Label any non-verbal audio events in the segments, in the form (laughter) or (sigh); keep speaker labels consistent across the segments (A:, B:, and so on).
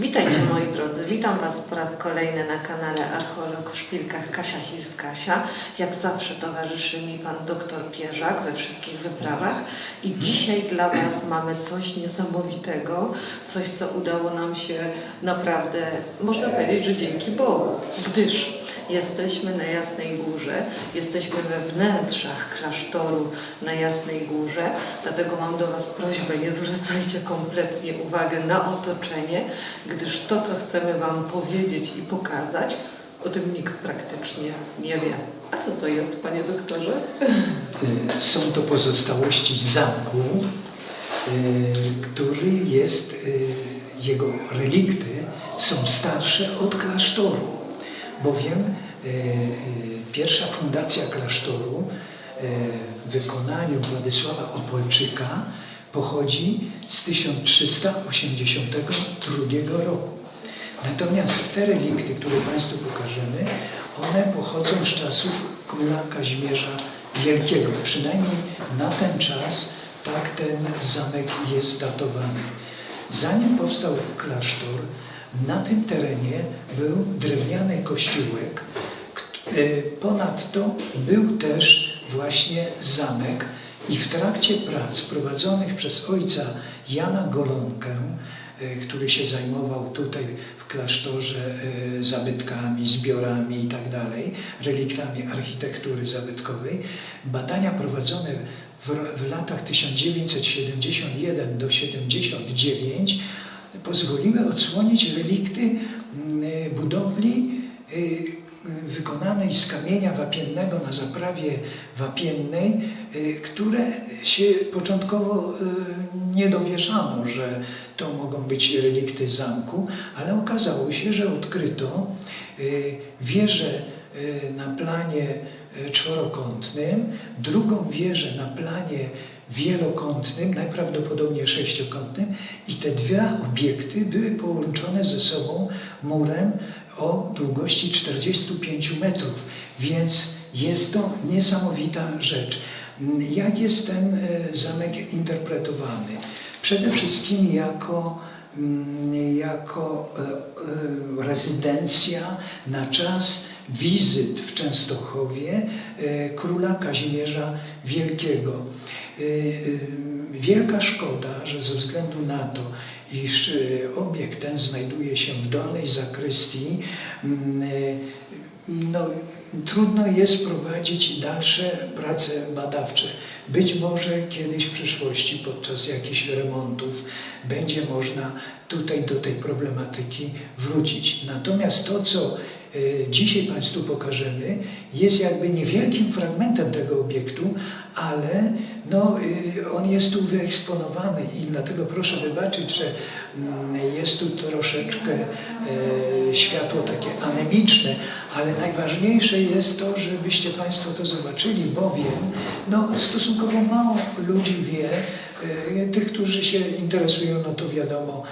A: Witajcie moi drodzy, witam Was po raz kolejny na kanale Archeolog w Szpilkach Kasia Hilskasia. Jak zawsze towarzyszy mi Pan doktor Pierzak we wszystkich wyprawach. I dzisiaj dla Was mamy coś niesamowitego, coś co udało nam się naprawdę, można powiedzieć, że dzięki Bogu, gdyż jesteśmy na Jasnej Górze, jesteśmy we wnętrzach klasztoru na Jasnej Górze, dlatego mam do Was prośbę, nie zwracajcie kompletnie uwagi na otoczenie, gdyż to, co chcemy Wam powiedzieć i pokazać, o tym nikt praktycznie nie wie. A co to jest, Panie doktorze?
B: Y, Są to pozostałości zamku, y, który jest, y, jego relikty są starsze od klasztoru, bowiem pierwsza fundacja klasztoru w wykonaniu Władysława Opolczyka pochodzi z 1382 roku. Natomiast te relikty, które Państwu pokażemy, one pochodzą z czasów króla Kazimierza Wielkiego. Przynajmniej na ten czas tak ten zamek jest datowany. Zanim powstał klasztor, na tym terenie był drewniany kościółek. E, Ponadto był też właśnie zamek i w trakcie prac prowadzonych przez ojca Jana Golonkę, e, który się zajmował tutaj w klasztorze e, zabytkami, zbiorami i tak reliktami architektury zabytkowej. Badania prowadzone w, latach 1971 do 79 pozwoliły odsłonić relikty mm, e, budowli wykonanej z kamienia wapiennego na zaprawie wapiennej, y, które się początkowo y, nie dowierzano, że to mogą być relikty zamku, ale okazało się, że odkryto y, wieżę na planie czworokątnym, drugą wieżę na planie wielokątnym, najprawdopodobniej sześciokątnym i te dwa obiekty były połączone ze sobą murem o długości 45 metrów, więc jest to niesamowita rzecz. Jak jest ten zamek interpretowany? Przede wszystkim jako, mm, jako e, e, rezydencja na czas wizyt w Częstochowie e, króla Kazimierza Wielkiego. E, e, Wielka szkoda, że ze względu na to, iż e, obiekt ten znajduje się w dolnej zakrystii, mm, no, trudno jest prowadzić dalsze prace badawcze. Być może kiedyś w przyszłości podczas jakichś remontów będzie można tutaj do tej problematyki wrócić. Natomiast to, co dzisiaj Państwu pokażemy, jest jakby niewielkim fragmentem tego obiektu, ale no, y, on jest tu wyeksponowany i dlatego proszę wybaczyć, że mm, jest tu troszeczkę e, światło takie anemiczne, ale najważniejsze jest to, żebyście Państwo to zobaczyli, bowiem no, stosunkowo mało ludzi wie, e, tych, którzy się interesują, no to wiadomo,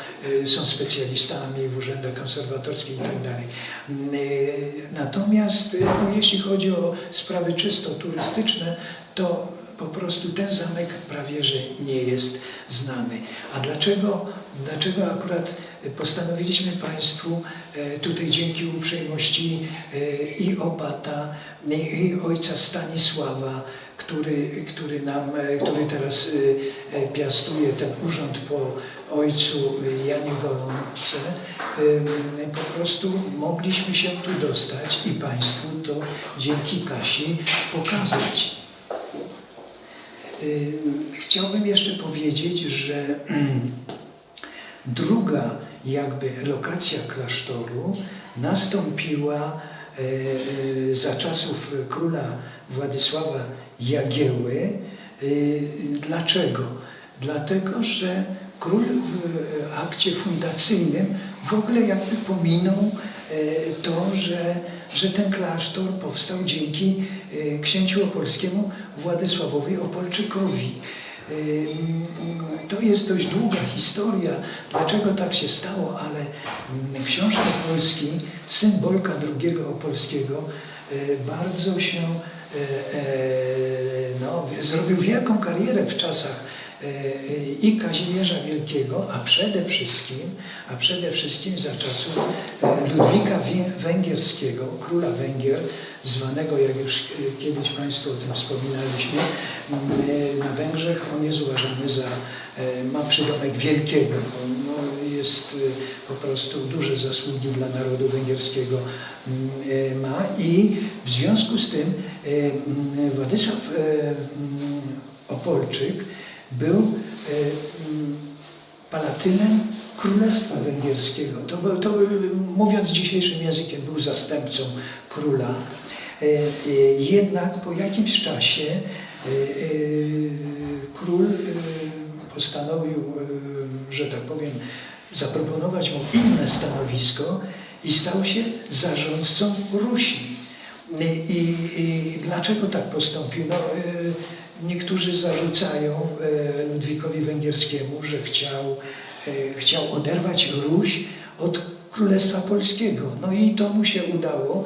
B: e, są specjalistami w urzędach konserwatorskich i tak e, Natomiast e, no, jeśli chodzi o sprawy czysto turystyczne, to po prostu ten zamek prawie że nie jest znany. A dlaczego, dlaczego akurat postanowiliśmy Państwu e, tutaj dzięki uprzejmości e, i opata, i ojca Stanisława, który, który, nam, e, który teraz e, e, piastuje ten urząd po ojcu Janie Golące, po prostu mogliśmy się tu dostać i Państwu to dzięki Kasi pokazać. Chciałbym jeszcze powiedzieć, że (clears throat) druga jakby lokacja klasztoru nastąpiła za czasów króla Władysława Jagieły. Y, Dlaczego? Dlatego, że król w akcie fundacyjnym w ogóle jakby pominął e, to, że, że ten klasztor powstał dzięki e, księciu opolskiemu Władysławowi Opolczykowi. To jest dość długa historia, dlaczego tak się stało, ale mm, książę opolski, syn Bolka II Opolskiego, e, bardzo się e, e, no, zrobił wielką karierę w czasach i Kazimierza Wielkiego, a przede wszystkim, a przede wszystkim za czasów e, Ludwika Węgierskiego, króla Węgier, zwanego, jak już e, kiedyś Państwu o tym wspominaliśmy, e, na Węgrzech on jest uważany za, e, ma przydomek wielkiego. On no, jest e, po prostu duże zasługi dla narodu węgierskiego m, e, ma i w związku z tym e, m, Władysław e, m, Opolczyk był e, m, palatynem Królestwa Węgierskiego. To, był- to mówiąc dzisiejszym językiem, był zastępcą króla. E, e, Jednak po jakimś czasie król postanowił, że tak powiem, zaproponować mu inne stanowisko i stał się zarządcą Rusi. I, i, i dlaczego tak postąpił? No, niektórzy zarzucają e, Ludwikowi Węgierskiemu, że chciał, e, chciał oderwać Ruś od Królestwa Polskiego. No i to mu się udało.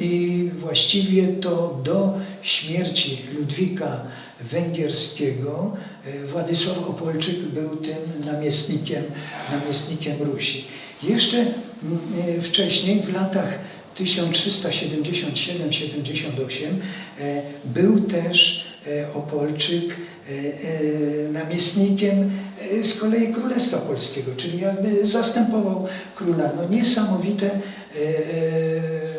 B: I- właściwie to do śmierci Ludwika Węgierskiego e, Władysław Opolczyk był tym namiestnikiem, namiestnikiem Rusi. Jeszcze mm, wcześniej, w latach 1377-78, e, był też Opolczyk e, e, namiestnikiem e, z kolei Królestwa Polskiego, czyli jakby zastępował króla. No niesamowite, e, e,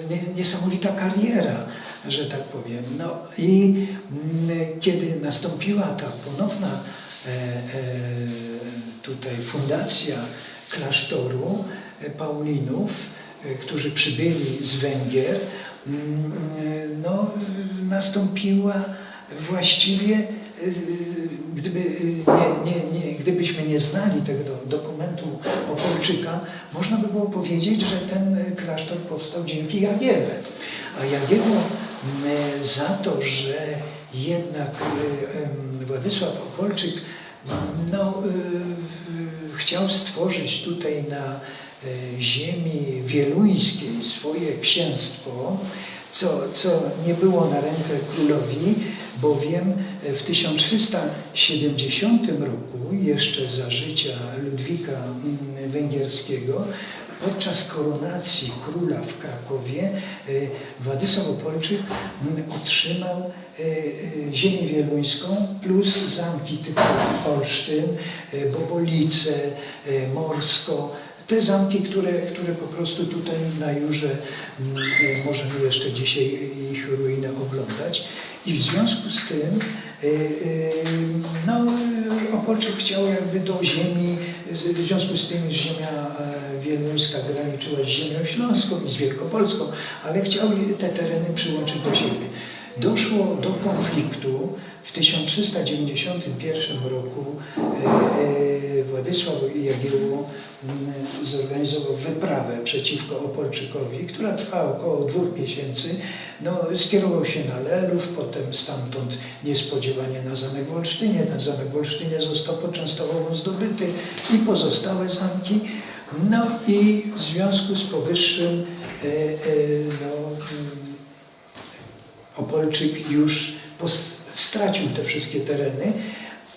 B: nie- niesamowita kariera, że tak powiem. No i mm, kiedy nastąpiła ta ponowna e, e, tutaj fundacja klasztoru e, Paulinów, e, którzy przybyli z Węgier, mm, e, no, e, nastąpiła właściwie, e, gdyby, e, nie, nie, nie, gdybyśmy nie znali tego dokumentu Opolczyka, można by było powiedzieć, że ten klasztor powstał dzięki Jagielle. A Jagiello mm, za to, że jednak Władysław Opolczyk no, chciał stworzyć tutaj na ziemi wieluńskiej swoje księstwo, co, co nie było na rękę królowi, bowiem w 1370 roku, jeszcze za życia Ludwika mm, Węgierskiego, podczas koronacji króla w Krakowie e, Władysław Opolczyk mm, otrzymał e, e, ziemię wieluńską plus zamki typu Olsztyn, e, Bobolice, e, Morsko, te zamki, które, które po prostu tutaj na Jurze mm, e, możemy jeszcze dzisiaj ich ruiny oglądać. I w związku z tym e, e, no, e, Opolczyk chciał jakby do ziemi, w związku z tym ziemia wieluńska graniczyła z ziemią śląską i z Wielkopolską, ale chciał te tereny przyłączyć do siebie. Doszło do konfliktu w 1391 roku. e, e, Władysław Jagiełło mm, zorganizował wyprawę przeciwko Opolczykowi, która trwała około dwóch miesięcy. No, skierował się na Lelów, potem stamtąd niespodziewanie na zamek w Olsztynie. Ten zamek w Olsztynie został poczęstowo zdobyty i pozostałe zamki. No i w związku z powyższym e, no, mm, Opolczyk już stracił te wszystkie tereny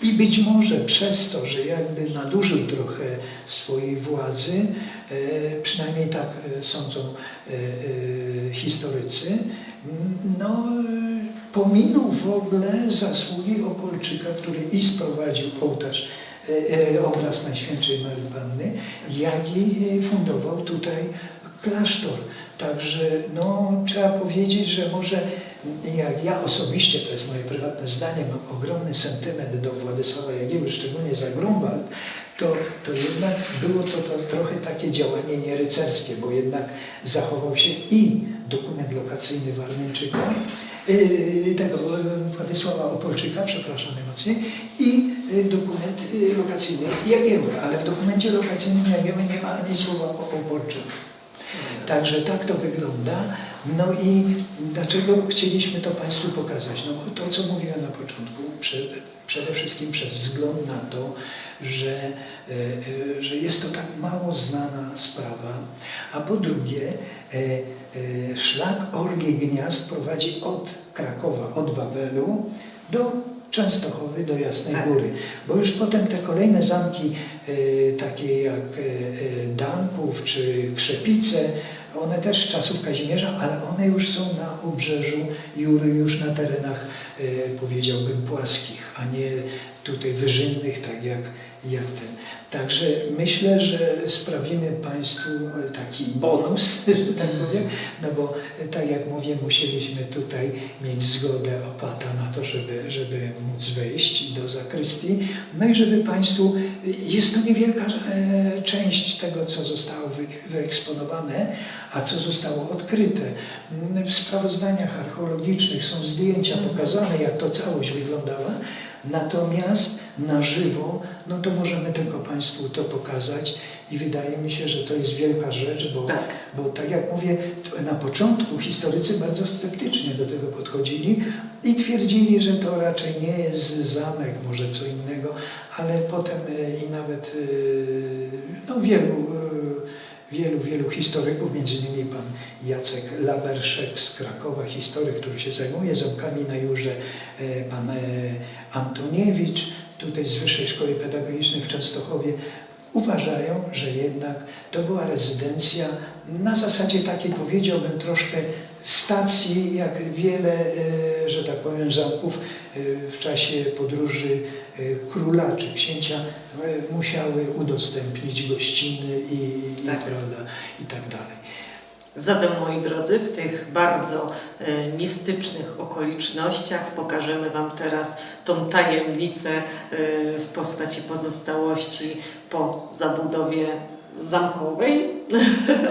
B: i być może przez to, że jakby nadużył trochę swojej władzy, e, przynajmniej tak e, sądzą e, historycy, no, pominął w ogóle zasługi Opolczyka, który i sprowadził ołtarz, obraz Najświętszej Marii Panny, jak i fundował tutaj klasztor. Także no, trzeba powiedzieć, że może jak ja osobiście, to jest moje prywatne zdanie, mam ogromny sentyment do Władysława Jagieły, szczególnie za Grunwald, to, to jednak było to, to trochę takie działanie nierycerskie, bo jednak zachował się i dokument lokacyjny Warneńczyka, yy, tego yy, Władysława Opolczyka, przepraszam najmocniej, i dokument lokacyjny Jagieły, ale w dokumencie lokacyjnym Jagieły nie ma ani słowa o Opolczyku. Także tak to wygląda. No i dlaczego chcieliśmy to Państwu pokazać? No to, co mówiłem na początku, przed, przede wszystkim przez wzgląd na to, że, e, e, że jest to tak mało znana sprawa, a po drugie e, szlak Orgi Gniazd prowadzi od Krakowa, od Wawelu do Częstochowy do Jasnej
A: Tak.
B: Góry. Bo już potem te kolejne zamki, takie jak Danków czy Krzepice, one też z czasów Kazimierza, ale one już są na obrzeżu Jury, już na terenach, e, powiedziałbym, płaskich, a nie tutaj wyżynnych, tak jak, jak ten. Także myślę, że sprawimy Państwu taki bonus, (laughs) że tak powiem, no bo tak jak mówię, musieliśmy tutaj mieć zgodę opata na to, żeby, żeby móc wejść do zakrystii. No i żeby Państwu, jest to niewielka e, część tego, co zostało wy- wyeksponowane, a co zostało odkryte. W sprawozdaniach archeologicznych są zdjęcia pokazane, jak to całość wyglądała, natomiast na żywo, no to możemy tylko Państwu to pokazać i wydaje mi się, że to jest wielka rzecz, bo
A: Tak.
B: bo tak jak mówię, na początku historycy bardzo sceptycznie do tego podchodzili i twierdzili, że to raczej nie jest zamek, może co innego, ale potem e, i nawet e, no, wielu, e, wielu, wielu historyków, między innymi pan Jacek Laberszek z Krakowa, historyk, który się zajmuje zamkami na Jurze, e, pan e, Antoniewicz, tutaj z Wyższej Szkoły Pedagogicznej w Częstochowie, uważają, że jednak to była rezydencja na zasadzie takiej, powiedziałbym, troszkę stacji, jak wiele, e, że tak powiem, zamków e, w czasie podróży e, króla czy księcia musiały udostępnić gościny i, i,
A: Tak.
B: prawda, i tak dalej.
A: Zatem, moi drodzy, w tych bardzo mistycznych okolicznościach pokażemy Wam teraz tą tajemnicę w postaci pozostałości po zabudowie zamkowej.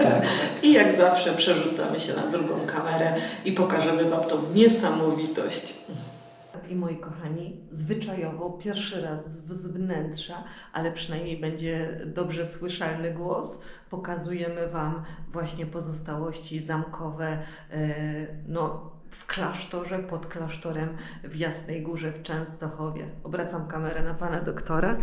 B: Tak. (laughs)
A: I jak zawsze przerzucamy się na drugą kamerę i pokażemy Wam tą niesamowitość. I moi kochani, zwyczajowo pierwszy raz z z wnętrza, ale przynajmniej będzie dobrze słyszalny głos, pokazujemy Wam właśnie pozostałości zamkowe e, no, w klasztorze, pod klasztorem w Jasnej Górze w Częstochowie. Obracam kamerę na Pana doktora.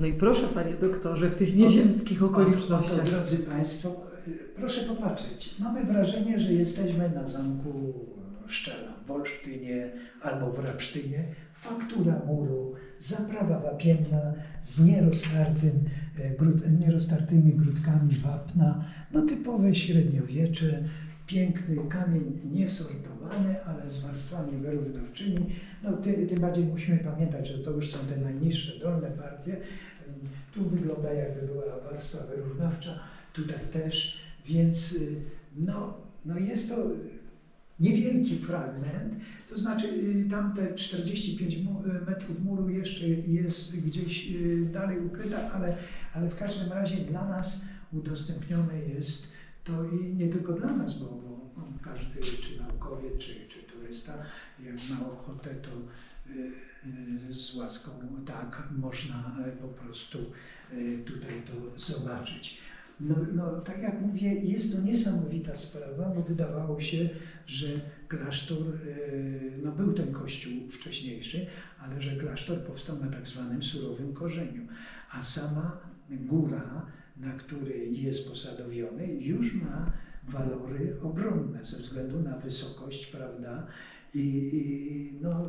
A: No i proszę Panie doktorze, w tych nieziemskich okolicznościach.
B: drodzy Państwo, y, proszę popatrzeć. Mamy wrażenie, że jesteśmy na zamku Szczela w Olsztynie albo w Rapsztynie. Faktura muru, zaprawa wapienna z, nieroztartym, e, grud, nieroztartymi grudkami wapna. No typowe średniowiecze, piękny kamień niesortowany, ale z warstwami wyrównawczymi. No ty, tym bardziej musimy pamiętać, że to już są te najniższe, dolne partie. Tu wygląda jakby była warstwa wyrównawcza, tutaj też, więc y, no, no jest to niewielki fragment, to znaczy y, tamte 45 mu- y, metrów muru jeszcze jest gdzieś dalej ukryta, ale, ale w każdym razie dla nas udostępnione jest to i nie tylko dla nas, bo, bo każdy czy naukowiec, czy, czy turysta, jak ma ochotę, to y, y, z łaską tak można y, po prostu tutaj to zobaczyć. No, no, tak jak mówię, jest to niesamowita sprawa, bo wydawało się, że klasztor, no był ten kościół wcześniejszy, ale że klasztor powstał na tak zwanym surowym korzeniu, a sama góra, na której jest posadowiony, już ma walory obronne ze względu na wysokość, prawda? I, i no,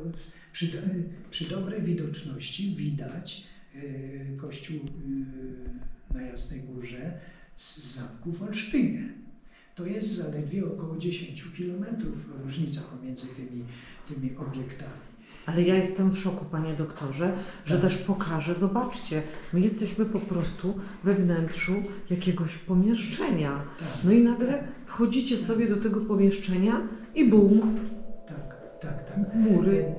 B: przy, przy dobrej widoczności widać y, kościół y, na Jasnej Górze z zamku w Olsztynie. To jest zaledwie około 10 kilometrów różnica pomiędzy tymi, tymi obiektami.
A: Ale ja jestem w szoku, panie doktorze, że
B: Tak.
A: też pokażę. Zobaczcie, my jesteśmy po prostu we wnętrzu jakiegoś pomieszczenia.
B: Tak,
A: No i nagle wchodzicie sobie do tego pomieszczenia i bum,
B: tak, tak, tak.
A: mury.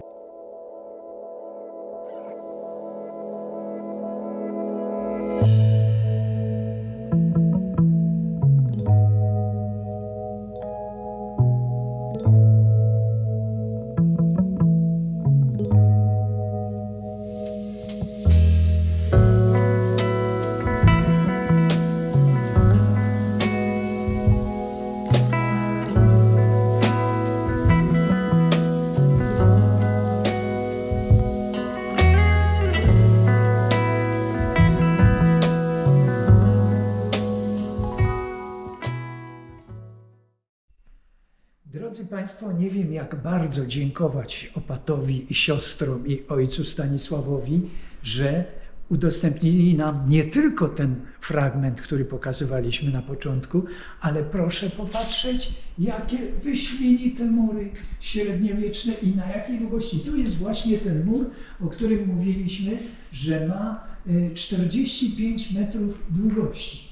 B: Państwo, nie wiem jak bardzo dziękować opatowi i siostrom i ojcu Stanisławowi, że udostępnili nam nie tylko ten fragment, który pokazywaliśmy na początku, ale proszę popatrzeć, jakie wyśmienite mury średniowieczne i na jakiej długości. Tu jest właśnie ten mur, o którym mówiliśmy, że ma e, 45 metrów długości.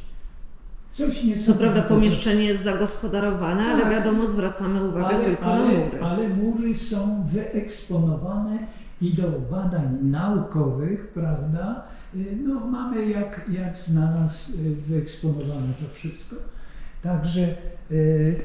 B: Coś
A: Co
B: niesamowitego.
A: prawda pomieszczenie jest zagospodarowane, ale
B: Tak.
A: wiadomo, zwracamy uwagę
B: ale,
A: tylko
B: ale,
A: na mury.
B: ale mury są wyeksponowane i do badań naukowych, prawda? Y, No, mamy jak, jak znalazł y, wyeksponowane to wszystko. Także y,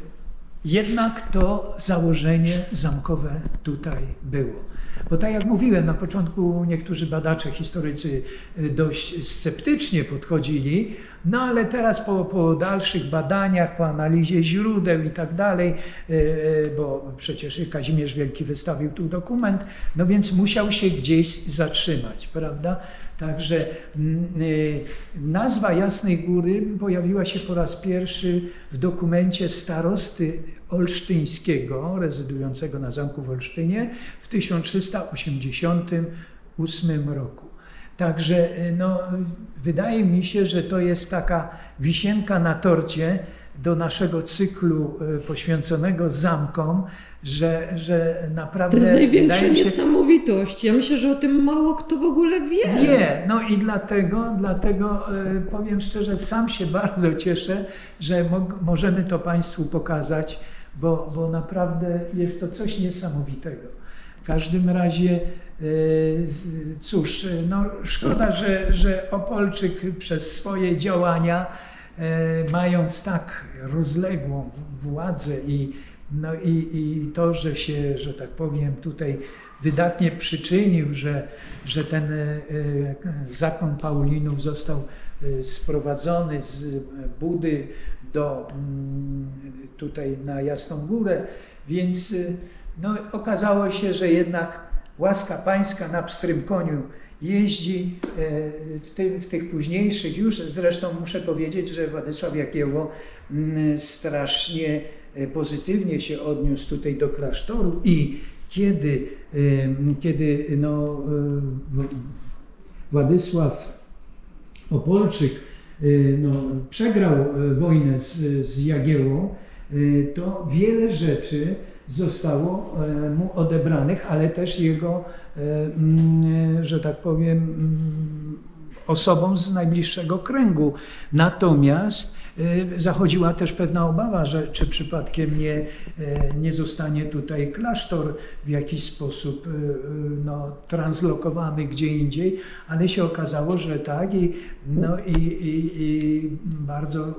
B: jednak to założenie zamkowe tutaj było. Bo tak jak mówiłem, na początku niektórzy badacze, historycy dość sceptycznie podchodzili, no ale teraz po, po dalszych badaniach, po analizie źródeł i tak dalej, y, y, bo przecież Kazimierz Wielki wystawił tu dokument, no więc musiał się gdzieś zatrzymać, prawda? Także mm, y, nazwa Jasnej Góry pojawiła się po raz pierwszy w dokumencie starosty olsztyńskiego, rezydującego na zamku w Olsztynie w 1388 roku. Także y, no, wydaje mi się, że to jest taka wisienka na torcie do naszego cyklu y, poświęconego zamkom, że, że naprawdę
A: To jest największa
B: się,
A: niesamowitość. Ja myślę, że o tym mało kto w ogóle wie.
B: Wie, no i dlatego, dlatego e, powiem szczerze, sam się bardzo cieszę, że mo- możemy to Państwu pokazać, bo, bo naprawdę jest to coś niesamowitego. W każdym razie, cóż, no szkoda, że, że Opolczyk przez swoje działania, e, mając tak rozległą władzę i, no i, i to, że się, że tak powiem, tutaj wydatnie przyczynił, że, że ten e, zakon Paulinów został e, sprowadzony z Budy do mm, tutaj na Jasną Górę, więc no, okazało się, że jednak łaska pańska na pstrym koniu jeździ e, w, tym, w tych późniejszych już, zresztą muszę powiedzieć, że Władysław Jagiełło mm, strasznie e, pozytywnie się odniósł tutaj do klasztoru i kiedy, kiedy no, e, Władysław Opolczyk no, przegrał wojnę z, z Jagiełłą, e, to wiele rzeczy zostało e, mu odebranych, ale też jego, e, mm, że tak powiem, mm, osobom z najbliższego kręgu. Natomiast e, zachodziła też pewna obawa, że czy przypadkiem nie, e, nie zostanie tutaj klasztor w jakiś sposób e, e, no, translokowany gdzie indziej, ale się okazało, że tak i, no, i, i, i bardzo e,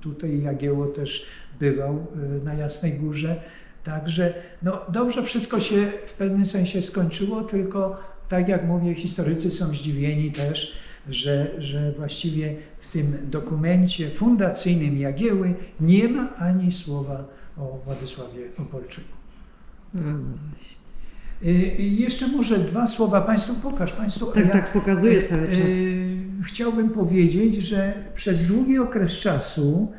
B: tutaj Jagiełło też bywał e, na Jasnej Górze. Także no, dobrze wszystko się w pewnym sensie skończyło, tylko tak jak mówię, historycy są zdziwieni też, że, że właściwie w tym dokumencie fundacyjnym Jagieły nie ma ani słowa o Władysławie Opolczyku. Y, Jeszcze może dwa słowa Państwu, pokaż Państwu.
A: Tak,
B: Ja,
A: tak, pokazuję cały czas.
B: y, Chciałbym powiedzieć, że przez długi okres czasu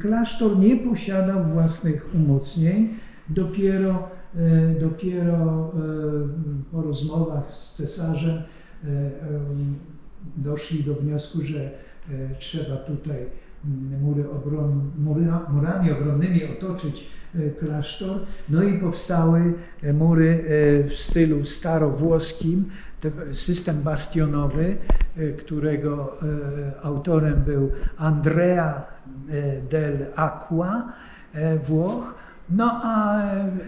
B: klasztor nie posiadał własnych umocnień. Dopiero, y, dopiero y, po rozmowach z cesarzem ym, doszli do wniosku, że trzeba tutaj mury obron, mura, murami obronnymi otoczyć y, klasztor. No i powstały y, mury y, w stylu starowłoskim, te- system bastionowy, którego autorem był Andrea del Aqua, Włoch. No a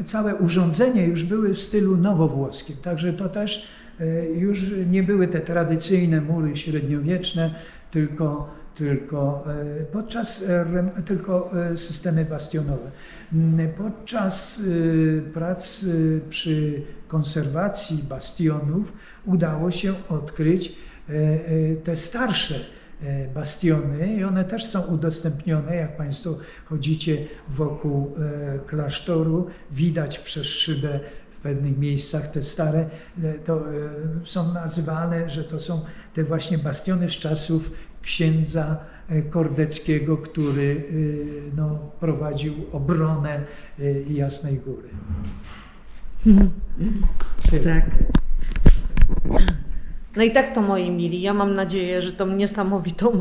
B: całe urządzenia już były w stylu nowowłoskim, także to też już nie były te tradycyjne mury średniowieczne, tylko, tylko, y, podczas, rem- tylko y, systemy bastionowe. Mm, Podczas prac przy konserwacji bastionów udało się odkryć te starsze bastiony i one też są udostępnione. Jak Państwo chodzicie wokół klasztoru, widać przez szybę w pewnych miejscach te stare, to są nazywane, że to są te właśnie bastiony z czasów księdza e, Kordeckiego, który e, no, prowadził obronę e, Jasnej Góry.
A: Tak. No i tak to moi mili, ja mam nadzieję, że tą niesamowitą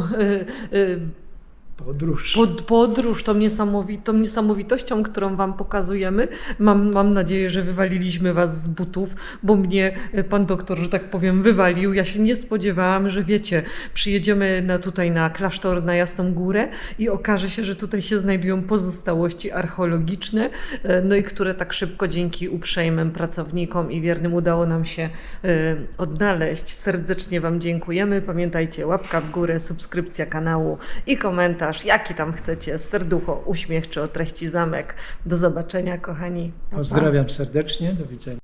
B: Podróż.
A: pod, podróż, tą, niesamowi, tą niesamowitością, którą Wam pokazujemy, mam, mam nadzieję, że wywaliliśmy Was z butów, bo mnie y, Pan doktor, że tak powiem, wywalił. Ja się nie spodziewałam, że wiecie, przyjedziemy na, tutaj na klasztor na Jasną Górę i okaże się, że tutaj się znajdują pozostałości archeologiczne, y, no i które tak szybko dzięki uprzejmym pracownikom i wiernym udało nam się y, odnaleźć. Serdecznie Wam dziękujemy. Pamiętajcie, łapka w górę, subskrypcja kanału i komentarz, jaki tam chcecie, serducho, uśmiech czy o treści zamek. Do zobaczenia, kochani. Pa, pa.
B: Pozdrawiam serdecznie, do widzenia.